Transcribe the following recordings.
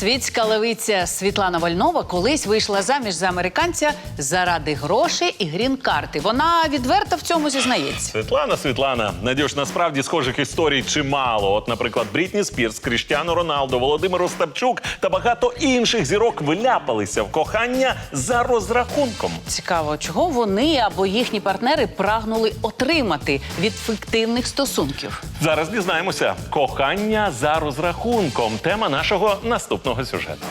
Світська левиця Світлана Вольнова колись вийшла заміж за американця заради грошей і грін-карти. Вона відверто в цьому зізнається. Світлана, Світлана, Надюш, насправді схожих історій чимало. От, наприклад, Брітні Спірс, Кріштіану Роналдо, Володимир Остапчук та багато інших зірок виляпалися в кохання за розрахунком. Цікаво, чого вони або їхні партнери прагнули отримати від фіктивних стосунків. Зараз дізнаємося. Кохання за розрахунком. Тема нашого наступного сюжету.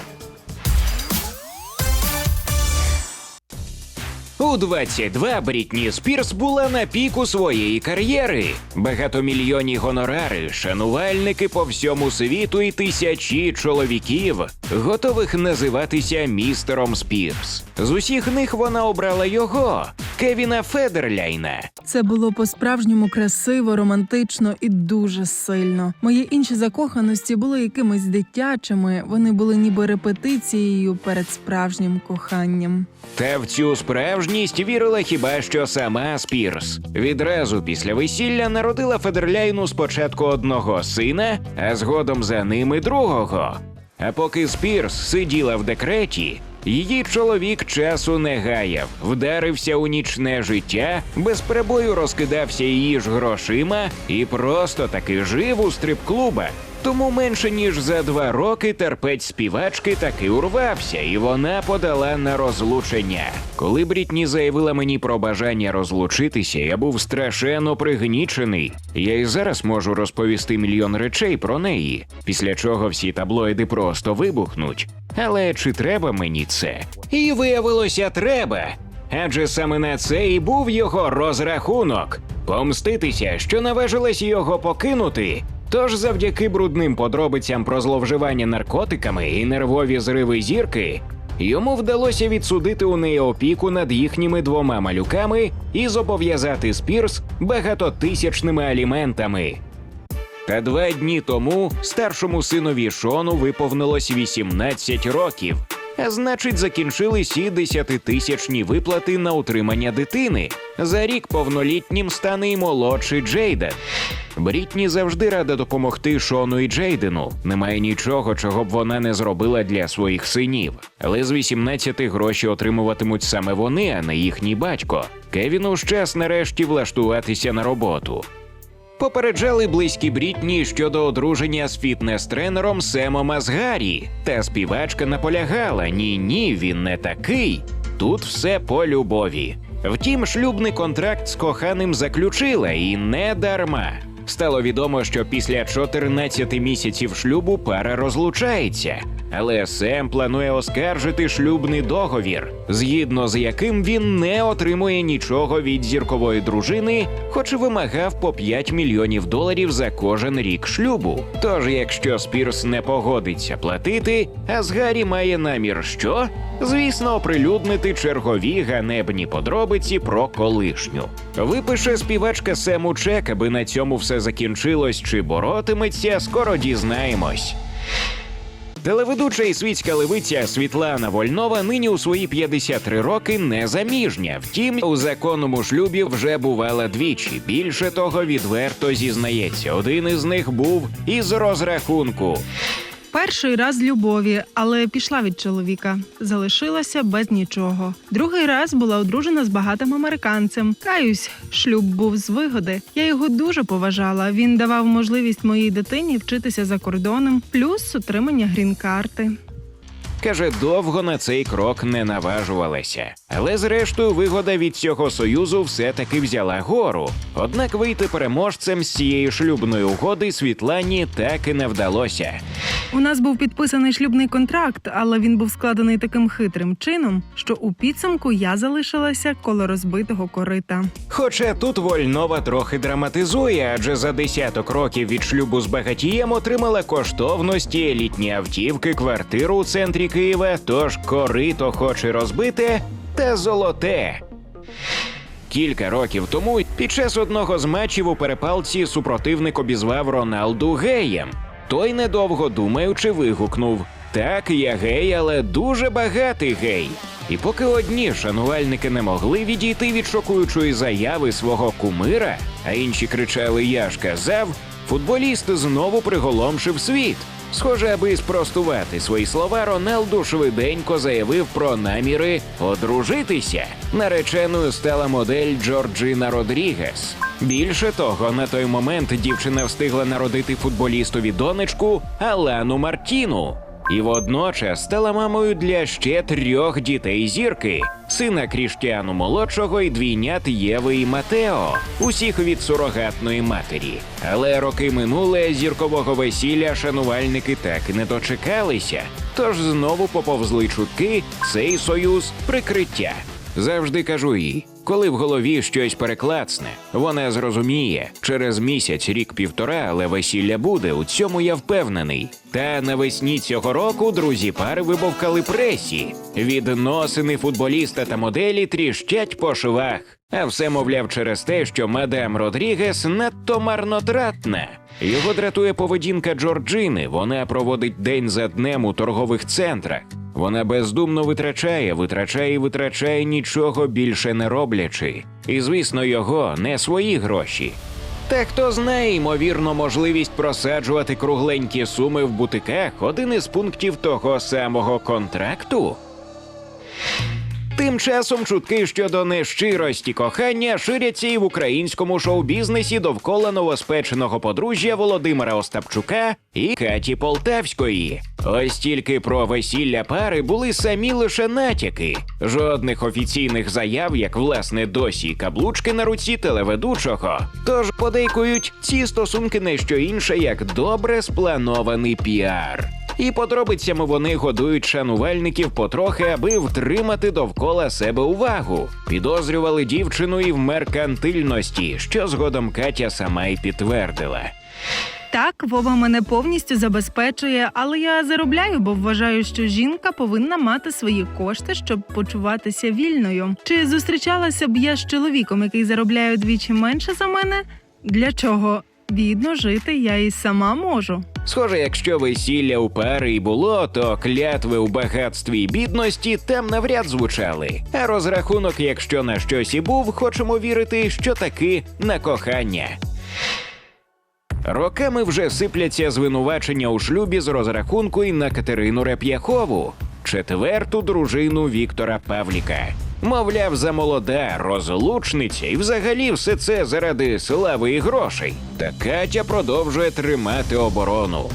У 22 Брітні Спірс була на піку своєї кар'єри. Багатомільйонні гонорари, шанувальники по всьому світу і тисячі чоловіків, готових називатися містером Спірс. З усіх них вона обрала його, Кевіна Федерляйна. Це було по-справжньому красиво, романтично і дуже сильно. Мої інші закоханості були якимись дитячими. Вони були ніби репетицією перед справжнім коханням. Та в цю справжність вірила хіба що сама Спірс. Відразу після весілля народила Федерляйну спочатку одного сина, а згодом за ними другого. А поки Спірс сиділа в декреті, її чоловік часу не гаяв, вдарився у нічне життя, без перебою розкидався її ж грошима і просто таки жив у стрип-клубах. Тому менше ніж за два роки терпець співачки таки урвався, і вона подала на розлучення. Коли Брітні заявила мені про бажання розлучитися, я був страшенно пригнічений. Я і зараз можу розповісти мільйон речей про неї, після чого всі таблоїди просто вибухнуть. Але чи треба мені це? І виявилося, треба. Адже саме на це і був його розрахунок помститися, що наважилась його покинути. Тож завдяки брудним подробицям про зловживання наркотиками і нервові зриви зірки, йому вдалося відсудити у неї опіку над їхніми двома малюками і зобов'язати Спірс багатотисячними аліментами. Та два дні тому старшому синові Шону виповнилось 18 років. А значить, закінчились і десятитисячні виплати на утримання дитини. За рік повнолітнім стане й молодший Джейден. Брітні завжди рада допомогти Шону і Джейдену. Немає нічого, чого б вона не зробила для своїх синів. Але з 18 гроші отримуватимуть саме вони, а не їхній батько. Кевіну час нарешті влаштуватися на роботу. Попереджали близькі Брітні щодо одруження з фітнес-тренером Семом Азгарі. Та співачка наполягала: ні, ні, він не такий. Тут все по любові. Втім, шлюбний контракт з коханим заключила і не дарма. Стало відомо, що після 14 місяців шлюбу пара розлучається. Але Сем планує оскаржити шлюбний договір, згідно з яким він не отримує нічого від зіркової дружини, хоч і вимагав по 5 мільйонів доларів за кожен рік шлюбу. Тож, якщо Спірс не погодиться платити, Азгарі має намір що? Звісно, оприлюднити чергові ганебні подробиці про колишню. Випише співачка Сему чек, аби на цьому все закінчилось чи боротиметься, скоро дізнаємось. Телеведуча і світська левиця Світлана Вольнова нині у свої 53 роки не заміжня. Втім, у законному шлюбі вже бувала двічі. Більше того, відверто зізнається. Один із них був із розрахунку. Перший раз любові, але пішла від чоловіка. Залишилася без нічого. Другий раз була одружена з багатим американцем. Каюсь, шлюб був з вигоди. Я його дуже поважала. Він давав можливість моїй дитині вчитися за кордоном, плюс отримання грін-карти. Каже, довго на цей крок не наважувалася. Але зрештою вигода від цього союзу все-таки взяла гору. Однак вийти переможцем з цієї шлюбної угоди Світлані так і не вдалося. У нас був підписаний шлюбний контракт, але він був складений таким хитрим чином, що у підсумку я залишилася коло розбитого корита. Хоча тут Вольнова трохи драматизує, адже за десяток років від шлюбу з багатієм отримала коштовності, елітні автівки, квартиру у центрі Києва, тож корито хоче розбите та золоте. Кілька років тому під час одного з матчів у перепалці супротивник обізвав Роналду геєм. Той, недовго думаючи, вигукнув: Так, я гей, але дуже багатий гей. І поки одні шанувальники не могли відійти від шокуючої заяви свого кумира, а інші кричали Я ж казав, Футболіст знову приголомшив світ. Схоже, аби спростувати свої слова, Роналду швиденько заявив про наміри одружитися. Нареченою стала модель Джорджина Родрігес. Більше того, на той момент дівчина встигла народити футболістові донечку Алану Мартіну. І водночас стала мамою для ще трьох дітей зірки: сина Кріштіану молодшого і двійнят Єви і Матео, усіх від сурогатної матері. Але роки минули зіркового весілля шанувальники так і не дочекалися. Тож знову поповзли чутки цей союз прикриття. Завжди кажу їй, коли в голові щось переклацне, вона зрозуміє через місяць, рік півтора, але весілля буде. У цьому я впевнений. Та навесні цього року друзі пари вибовкали пресі. Відносини футболіста та моделі тріщать по швах. А все, мовляв, через те, що мадам Родрігес надто марнотратна. Його дратує поведінка Джорджини. Вона проводить день за днем у торгових центрах. Вона бездумно витрачає, витрачає і витрачає нічого більше не роблячи. І звісно, його не свої гроші. Та хто знає, ймовірно, можливість просаджувати кругленькі суми в бутиках один із пунктів того самого контракту. Тим часом чутки щодо нещирості кохання ширяться і в українському шоу-бізнесі довкола новоспеченого подружжя Володимира Остапчука і Каті Полтавської. Ось тільки про весілля пари були самі лише натяки. Жодних офіційних заяв, як власне досі каблучки на руці телеведучого. Тож подейкують ці стосунки не що інше, як добре спланований піар. І подробицями вони годують шанувальників потрохи, аби втримати довкола себе увагу. Підозрювали дівчину і в меркантильності, що згодом Катя сама й підтвердила. Так, Вова мене повністю забезпечує, але я заробляю, бо вважаю, що жінка повинна мати свої кошти, щоб почуватися вільною. Чи зустрічалася б я з чоловіком, який заробляє двічі менше за мене? Для чого? Бідно жити я і сама можу. Схоже, якщо весілля у пари й було, то клятви у багатстві й бідності там навряд звучали. А розрахунок, якщо на щось і був, хочемо вірити, що таки на кохання. Роками вже сипляться звинувачення у шлюбі з розрахунку і на Катерину Реп'яхову, четверту дружину Віктора Павліка. Мовляв, замолода, розлучниця, і взагалі все це заради слави і грошей. Та Катя продовжує тримати оборону.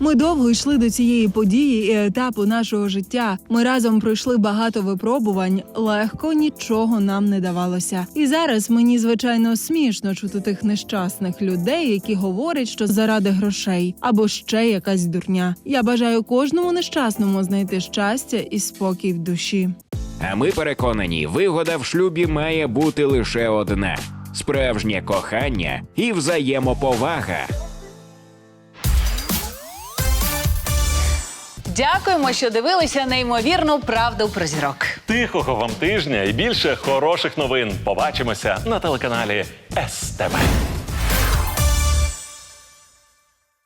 Ми довго йшли до цієї події і етапу нашого життя. Ми разом пройшли багато випробувань, легко нічого нам не давалося. І зараз мені звичайно смішно чути тих нещасних людей, які говорять, що заради грошей або ще якась дурня. Я бажаю кожному нещасному знайти щастя і спокій в душі. А ми переконані, вигода в шлюбі має бути лише одна: справжнє кохання і взаємоповага. Дякуємо, що дивилися неймовірну правду про зірок. Тихого вам тижня і більше хороших новин. Побачимося на телеканалі СТВ.